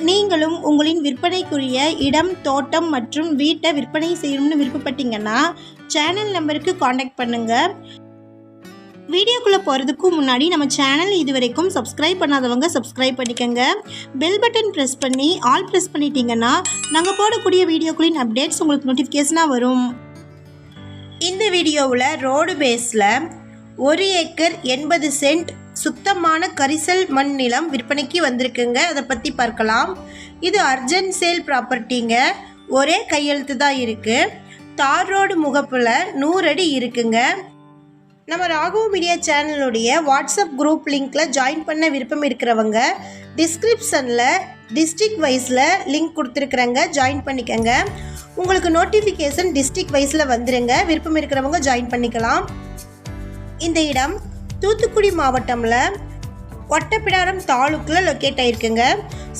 நீங்களும் உங்களின் விற்பனைக்குரிய இடம் தோட்டம் மற்றும் வீட்டை விற்பனை செய்யணும்னு விருப்பப்பட்டீங்கன்னா சேனல் நம்பருக்கு காண்டாக்ட் பண்ணுங்கள் வீடியோக்குள்ளே போகிறதுக்கு முன்னாடி நம்ம சேனல் இது வரைக்கும் சப்ஸ்கிரைப் பண்ணாதவங்க சப்ஸ்கிரைப் பண்ணிக்கோங்க. பெல் பட்டன் ப்ரெஸ் பண்ணி ஆல் ப்ரெஸ் பண்ணிட்டீங்கன்னா நாங்கள் போடக்கூடிய வீடியோக்களின் அப்டேட்ஸ் உங்களுக்கு நோட்டிஃபிகேஷனாக வரும். இந்த வீடியோவில் ரோடு பேஸில் ஒரு ஏக்கர் எண்பது சென்ட் சுத்தமான கரிசல் மண் நிலம் விற்பனைக்கு வந்திருக்குங்க. அதை பற்றி பார்க்கலாம். இது அர்ஜென்ட் சேல் ப்ராப்பர்ட்டிங்க. ஒரே கையெழுத்து தான் இருக்குது தார் ரோடு முகப்பில் நூறு அடி இருக்குங்க. நம்ம ராகவ் மீடியா சேனலுடைய வாட்ஸ்அப் குரூப் லிங்க்கில் ஜாயின் பண்ண விருப்பம் இருக்கிறவங்க டிஸ்கிரிப்ஷனில் டிஸ்ட்ரிக்ட் வைஸில் லிங்க் கொடுத்துருக்குறேங்க. ஜாயின் பண்ணிக்கோங்க. உங்களுக்கு நோட்டிஃபிகேஷன் டிஸ்ட்ரிக்ட் வைஸில் வந்துடுங்க விருப்பம் இருக்கிறவங்க ஜாயின் பண்ணிக்கலாம். இந்த இடம் தூத்துக்குடி மாவட்டமில் ஒட்டப்பிடாரம் தாலுக்கில் லொக்கேட் ஆகிருக்குங்க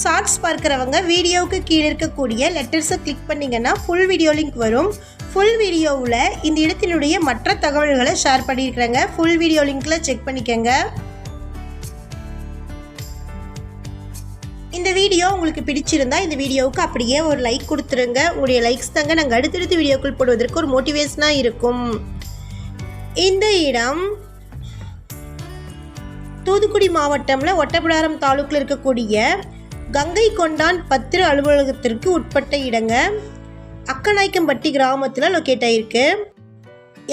ஷார்ட்ஸ் பார்க்குறவங்க வீடியோவுக்கு கீழே இருக்கக்கூடிய லெட்டர்ஸை கிளிக் பண்ணிங்கன்னா ஃபுல் வீடியோ லிங்க் வரும். ஃபுல் வீடியோவில் இந்த இடத்தினுடைய மற்ற தகவல்களை ஷேர் பண்ணியிருக்கிறேங்க. ஃபுல் வீடியோ லிங்க்கில் செக் பண்ணிக்கோங்க. இந்த வீடியோ உங்களுக்கு பிடிச்சிருந்தா இந்த வீடியோவுக்கு அப்படியே ஒரு லைக் கொடுத்துருங்க. உங்களுடைய லைக்ஸ் தாங்க நாங்கள் அடுத்தடுத்து வீடியோக்கள் போடுவதற்கு ஒரு மோட்டிவேஷனாக இருக்கும். இந்த இடம் தூத்துக்குடி மாவட்டம்ல ஒட்டப்பிடாரம் தாலுக்கில் இருக்கக்கூடிய கங்கை கொண்டான் பத்திர அலுவலகத்திற்கு உட்பட்ட இடங்க அக்கநாய்க்கம்பட்டி கிராமத்தில் லொக்கேட் ஆயிருக்கு.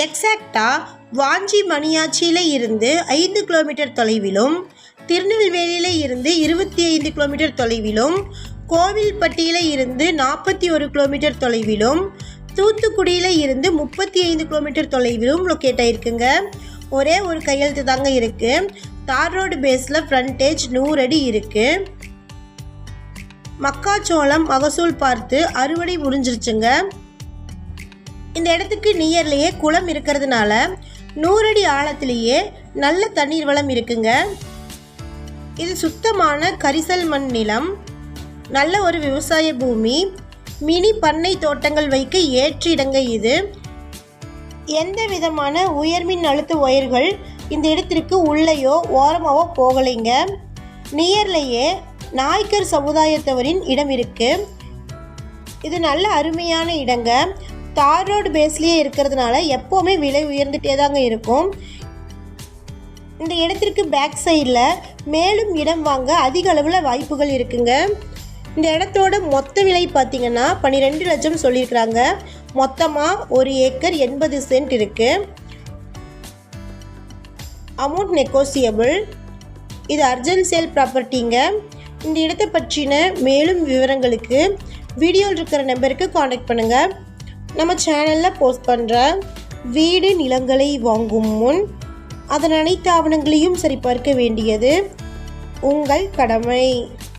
எக்ஸாக்டாக வாஞ்சி மணியாச்சியில் இருந்து ஐந்து கிலோமீட்டர் தொலைவிலும் திருநெல்வேலியில் இருந்து இருபத்தி ஐந்து கிலோமீட்டர் தொலைவிலும் கோவில்பட்டியில் இருந்து நாற்பத்தி ஒரு கிலோமீட்டர் தொலைவிலும் தூத்துக்குடியில் இருந்து முப்பத்தி ஐந்து கிலோமீட்டர் தொலைவிலும் லொக்கேட் ஆயிருக்குங்க. ஒரே ஒரு கையெழுத்து தாங்க இருக்குது தார் ரோடு பேஸில் ஃப்ரண்டேஜ் நூறு அடி இருக்குது மக்காச்சோளம் மகசூல் பார்த்து அறுவடை முடிஞ்சிருச்சுங்க. இந்த இடத்துக்கு நியர்லேயே குளம் இருக்கிறதுனால நூறடி ஆழத்திலேயே நல்ல தண்ணீர் வளம் இருக்குங்க. இது சுத்தமான கரிசல் மண் நிலம். நல்ல ஒரு விவசாய பூமி. மினி பண்ணை தோட்டங்கள் வைக்க ஏற்ற இடங்க இது. எந்த விதமான உயர்மின் அழுத்த ஒயர்கள் இந்த இடத்திற்கு உள்ளேயோ ஓரமாகவோ போகலைங்க. நியர்லேயே நாய்க்கர் சமுதாயத்தவரின் இடம் இருக்குது இது நல்ல அருமையான இடங்க. தார் ரோடு பேஸ்லேயே இருக்கிறதுனால எப்போவுமே விலை உயர்ந்துட்டே தாங்க இருக்கும். இந்த இடத்திற்கு பேக் சைடில் மேலும் இடம் வாங்க அதிக அளவில் வாய்ப்புகள் இருக்குங்க. இந்த இடத்தோட மொத்த விலை பார்த்தீங்கன்னா பன்னிரெண்டு லட்சம் சொல்லியிருக்கிறாங்க. மொத்தமாக ஒரு ஏக்கர் எண்பது சென்ட் இருக்குது அமௌண்ட் நெகோசியபிள் இது அர்ஜென்ட் சேல் ப்ராப்பர்ட்டிங்க இந்த இடத்தை பற்றின மேலும் விவரங்களுக்கு வீடியோவில் இருக்கிற நம்பருக்கு காண்டாக்ட் பண்ணுங்கள் நம்ம சேனலில் போஸ்ட் பண்ணுற வீடு நிலங்களை வாங்கும் முன் அதன் அனைத்து ஆவணங்களையும் சரிபார்க்க வேண்டியது உங்கள் கடமை.